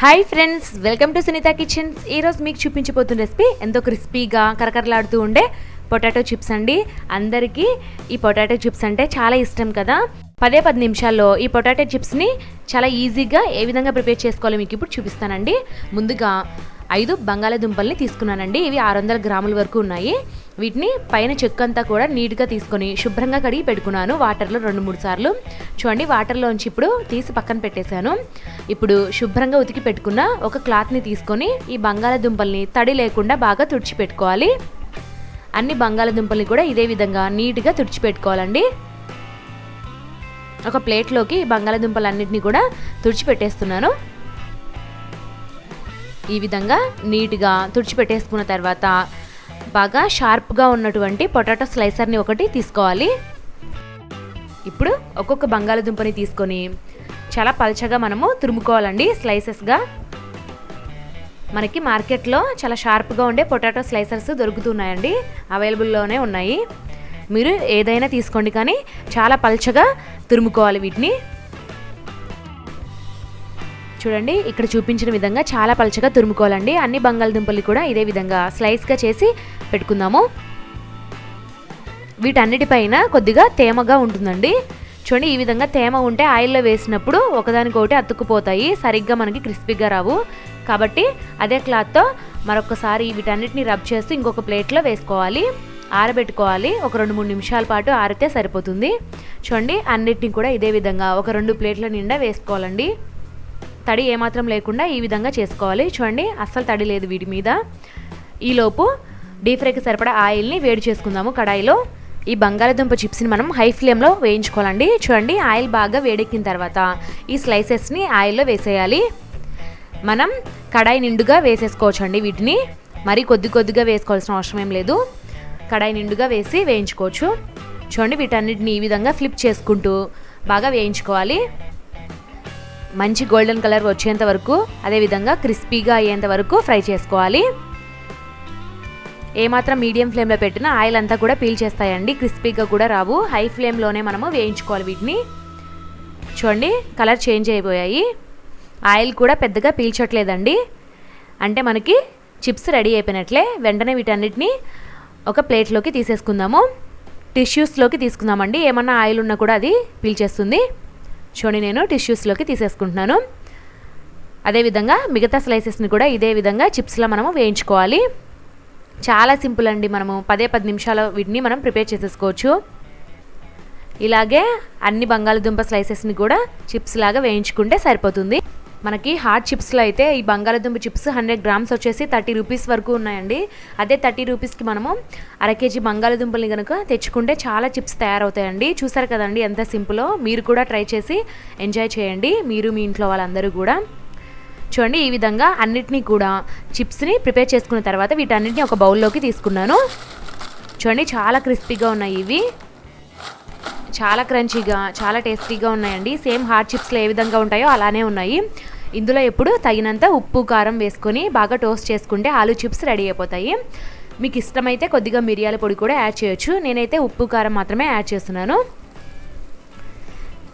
Hi friends welcome to Sunitha kitchens ఈరోజు మీకు చూపించబోతున్న recipe ఎంతో క్రిస్పీగా కరకరలాడుతూ ఉండే పొటాటో చిప్స్ అండి. అందరికీ ఈ పొటాటో చిప్స్ అంటే చాలా ఇష్టం కదా. పదే పది నిమిషాల్లో ఈ పొటాటో చిప్స్ని చాలా ఈజీగా ఏ విధంగా ప్రిపేర్ చేసుకోవాలో మీకు ఇప్పుడు చూపిస్తానండి. ముందుగా ఐదు బంగాళాదుంపల్ని తీసుకున్నానండి. ఇవి ఆరు వందల గ్రాముల వరకు ఉన్నాయి. వీటిని పైన చెక్కు అంతా కూడా నీట్గా తీసుకొని శుభ్రంగా కడిగి పెట్టుకున్నాను. వాటర్లో రెండు మూడు సార్లు. చూడండి వాటర్లోంచి ఇప్పుడు తీసి పక్కన పెట్టేశాను. ఇప్పుడు శుభ్రంగా ఉతికి పెట్టుకున్న ఒక క్లాత్ని తీసుకొని ఈ బంగాళాదుంపల్ని తడి లేకుండా బాగా తుడిచిపెట్టుకోవాలి. అన్ని బంగాళాదుంపల్ని కూడా ఇదే విధంగా నీట్గా తుడిచిపెట్టుకోవాలండి. ఒక ప్లేట్లోకి ఈ బంగాళాదుంపలన్నింటినీ కూడా తుడిచిపెట్టేస్తున్నాను. ఈ విధంగా నీట్గా తుడిచిపెట్టేసుకున్న తర్వాత బాగా షార్ప్గా ఉన్నటువంటి పొటాటో స్లైసర్ని ఒకటి తీసుకోవాలి. ఇప్పుడు ఒక్కొక్క బంగాళదుంపని తీసుకొని చాలా పలచగా మనము తురుముకోవాలండి స్లైసెస్గా. మనకి మార్కెట్లో చాలా షార్ప్గా ఉండే పొటాటో స్లైసర్స్ దొరుకుతున్నాయండి అవైలబుల్లోనే ఉన్నాయి. మీరు ఏదైనా తీసుకోండి కానీ చాలా పల్చగా తురుముకోవాలి వీటిని. చూడండి ఇక్కడ చూపించిన విధంగా చాలా పలచగా తురుముకోవాలండి. అన్ని బంగాళదుంపలు కూడా ఇదే విధంగా స్లైస్గా చేసి పెట్టుకుందాము. వీటన్నిటిపైన కొద్దిగా తేమగా ఉంటుందండి. చూడండి ఈ విధంగా తేమ ఉంటే ఆయిల్లో వేసినప్పుడు ఒకదానికొకటి అతుక్కుపోతాయి. సరిగ్గా మనకి క్రిస్పీగా రావు. కాబట్టి అదే క్లాత్తో మరొకసారి వీటన్నిటిని రబ్ చేస్తూ ఇంకొక ప్లేట్లో వేసుకోవాలి. ఆరబెట్టుకోవాలి. ఒక రెండు మూడు నిమిషాల పాటు ఆరితే సరిపోతుంది. చూడండి అన్నిటిని కూడా ఇదే విధంగా ఒక రెండు ప్లేట్ల నిండా వేసుకోవాలండి. తడి ఏమాత్రం లేకుండా ఈ విధంగా చేసుకోవాలి. చూడండి అస్సలు తడి లేదు వీటి మీద. ఈలోపు డీప్ ఫ్రైకి సరిపడా ఆయిల్ని వేడి చేసుకుందాము కడాయిలో. ఈ బంగాళదుంప చిప్స్ని మనం హై ఫ్లేమ్లో వేయించుకోవాలండి. చూడండి ఆయిల్ బాగా వేడెక్కిన తర్వాత ఈ స్లైసెస్ని ఆయిల్లో వేసేయాలి. మనం కడాయి నిండుగా వేసేసుకోవచ్చు అండి వీటిని. మరి కొద్ది కొద్దిగా వేసుకోవాల్సిన అవసరం ఏం లేదు. కడాయి నిండుగా వేసి వేయించుకోవచ్చు. చూడండి వీటన్నిటిని ఈ విధంగా ఫ్లిప్ చేసుకుంటూ బాగా వేయించుకోవాలి. మంచి గోల్డెన్ కలర్ వచ్చేంత వరకు అదేవిధంగా క్రిస్పీగా అయ్యేంత వరకు ఫ్రై చేసుకోవాలి. ఏమాత్రం మీడియం ఫ్లేమ్లో పెట్టినా ఆయిల్ అంతా కూడా పీల్ చేస్తాయండి. క్రిస్పీగా కూడా రావు. హై ఫ్లేమ్లోనే మనము వేయించుకోవాలి వీటిని. చూడండి కలర్ చేంజ్ అయిపోయాయి. ఆయిల్ కూడా పెద్దగా పీల్చట్లేదండి. అంటే మనకి చిప్స్ రెడీ అయిపోయినట్లే వెంటనే వీటన్నిటిని ఒక ప్లేట్లోకి తీసేసుకుందాము. టిష్యూస్లోకి తీసుకుందామండి. ఏమన్నా ఆయిల్ ఉన్నా కూడా అది పీల్చేస్తుంది చూడండి నేను టిష్యూస్లోకి తీసేసుకుంటున్నాను. అదేవిధంగా మిగతా స్లైసెస్ని కూడా ఇదే విధంగా చిప్స్లో మనము వేయించుకోవాలి. చాలా సింపుల్ అండి. మనము పదే పది నిమిషాల వీటిని మనం ప్రిపేర్ చేసేసుకోవచ్చు. ఇలాగే అన్ని బంగాళదుంప స్లైసెస్ని కూడా చిప్స్ లాగా వేయించుకుంటే సరిపోతుంది. మనకి హార్డ్ చిప్స్లో అయితే ఈ బంగాళదుంప చిప్స్ హండ్రెడ్ గ్రామ్స్ వచ్చేసి థర్టీ రూపీస్ వరకు ఉన్నాయండి. అదే థర్టీ రూపీస్కి మనము అర కేజీ బంగాళదుంపల్ని కనుక తెచ్చుకుంటే చాలా చిప్స్ తయారవుతాయండి. చూసారు కదండి ఎంత సింపులో మీరు కూడా ట్రై చేసి ఎంజాయ్ చేయండి. మీరు మీ ఇంట్లో వాళ్ళందరూ కూడా. చూడండి ఈ విధంగా అన్నిటినీ కూడా చిప్స్ని ప్రిపేర్ చేసుకున్న తర్వాత వీటన్నిటిని ఒక బౌల్లోకి తీసుకున్నాను. చూడండి చాలా క్రిస్పీగా ఉన్నాయి ఇవి. చాలా క్రంచీగా చాలా టేస్టీగా ఉన్నాయండి. సేమ్ హాట్ చిప్స్లో ఏ విధంగా ఉంటాయో అలానే ఉన్నాయి. ఇందులో ఎప్పుడు తగినంత ఉప్పు కారం వేసుకొని బాగా టోస్ట్ చేసుకుంటే ఆలు చిప్స్ రెడీ అయిపోతాయి. మీకు ఇష్టమైతే కొద్దిగా మిరియాల పొడి కూడా యాడ్ చేయొచ్చు. నేనైతే ఉప్పు కారం మాత్రమే యాడ్ చేస్తున్నాను.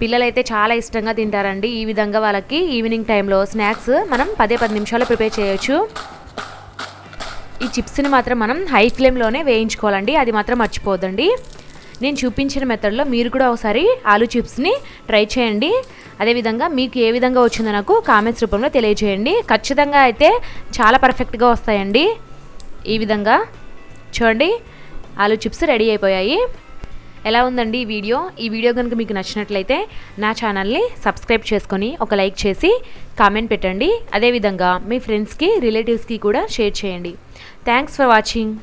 పిల్లలైతే చాలా ఇష్టంగా తింటారండి. ఈ విధంగా వాళ్ళకి ఈవినింగ్ టైంలో స్నాక్స్ మనం పదే పది నిమిషాలు ప్రిపేర్ చేయొచ్చు. ఈ చిప్స్ని మాత్రం మనం హై ఫ్లేమ్లోనే వేయించుకోవాలండి. అది మాత్రం మర్చిపోదండి నేను చూపించిన మెథడ్లో మీరు కూడా ఒకసారి ఆలు చిప్స్ని ట్రై చేయండి. అదేవిధంగా మీకు ఏ విధంగా వచ్చిందో నాకు కామెంట్స్ రూపంలో తెలియజేయండి. ఖచ్చితంగా అయితే చాలా పర్ఫెక్ట్గా వస్తాయండి. ఈ విధంగా చూడండి ఆలు చిప్స్ రెడీ అయిపోయాయి. ఎలా ఉందండి ఈ వీడియో? ఈ వీడియో కనుక మీకు నచ్చినట్లయితే నా ఛానల్ని సబ్స్క్రైబ్ చేసుకొని ఒక లైక్ చేసి కామెంట్ పెట్టండి. అదేవిధంగా మీ ఫ్రెండ్స్కి రిలేటివ్స్కి కూడా షేర్ చేయండి. Thanks for watching